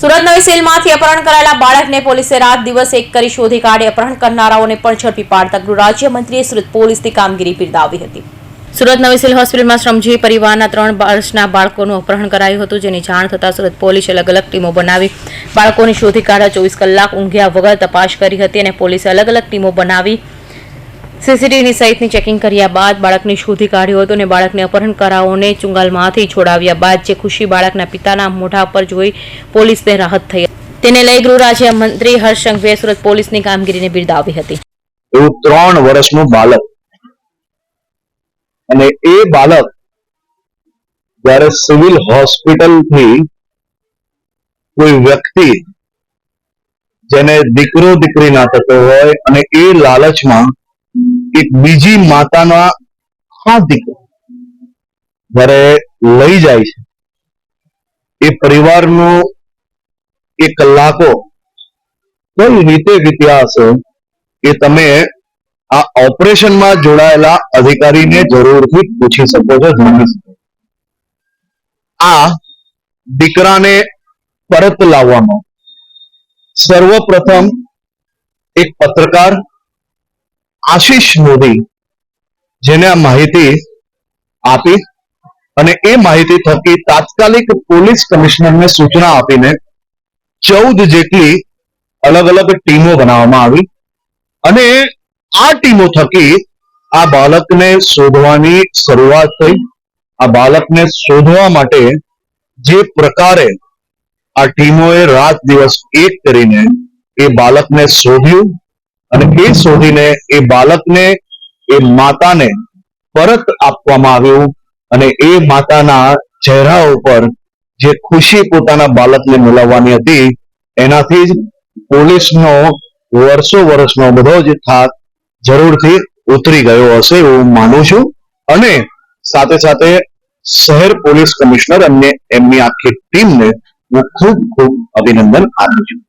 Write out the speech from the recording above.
સુરત નવી સેલમાંથી અપહરણ કરાયેલા બાળકને પોલીસે રાત દિવસ એક કરી શોધી કાઢી અપહરણ કરનારાઓને પણ ઝડપી પાડતા ગૃહ રાજ્યમંત્રીએ સુરત પોલીસની કામગીરી બિરદાવી હતી. સુરત નવી સિવિલ હોસ્પિટલમાં શ્રમજીવી પરિવારના ત્રણ વર્ષના બાળકોનું અપહરણ કરાયું હતું, જેની જાણ થતાં સુરત પોલીસે અલગ અલગ ટીમો બનાવી બાળકોને શોધી કાઢવા ચોવીસ કલાક ઊંઘ્યા વગર તપાસ કરી હતી અને પોલીસે અલગ અલગ ટીમો બનાવી સીસીટીવીની સહિતની ચેકિંગ કર્યા બાદ બાળકને શોધી કાઢ્યો હતો અને બાળકને અપહરણ કરાઓને ચુંગાલમાંથી છોડાવ્યા બાદ જે ખુશી બાળકના પિતાના મોઢા પર જોઈ પોલીસને રાહત થઈ તેને લઈ ગૃહ રાજ્ય હર્ષ સંઘવીએ સુરત પોલીસની કામગીરીને બિરદાવી હતી. એવું ત્રણ વર્ષનું બાળક. અને એ બાળક જ્યારે સિવિલ હોસ્પિટલથી કોઈ વ્યક્તિ જેને દીકરો દીકરી ના થતો હોય અને એ લાલચમાં એક બીજી માતાના હા દીકરો લઈ જાય છે, એ પરિવારનો એ કલાકો કઈ રીતે વીત્યા હશે એ તમે આ ઓપરેશનમાં જોડાયેલા અધિકારીને જરૂરથી પૂછી શકો છો, જાણી શકો આ દીકરાને પરત લાવવામાં સર્વપ્રથમ એક પત્રકાર આશીષ મોદી જેને આ માહિતી આપી અને એ માહિતી થકી તાત્કાલિક પોલીસ કમિશનરને સૂચના આપીને ચૌદ જેટલી અલગ અલગ ટીમો બનાવવામાં આવી અને આ ટીમો થકી આ બાળકને શોધવાની શરૂઆત થઈ. આ બાળકને શોધવા માટે જે પ્રકારે આ ટીમોએ રાત દિવસ એક કરીને એ બાળકને શોધ્યું અને એ શોધીને એ બાળકને, એ માતાને પરત આપવામાં આવ્યું અને એ માતાના ચહેરા ઉપર જે ખુશી પોતાના બાળકને મેળવવાની હતી, એનાથી જ પોલીસનો વર્ષો વર્ષનો બધો જ થાક જરૂરથી ઉતરી ગયો હશે એવું માનું છું. અને સાથે સાથે શહેર પોલીસ કમિશનર અને એમની આખી ટીમને હું ખૂબ ખૂબ અભિનંદન આપું છું.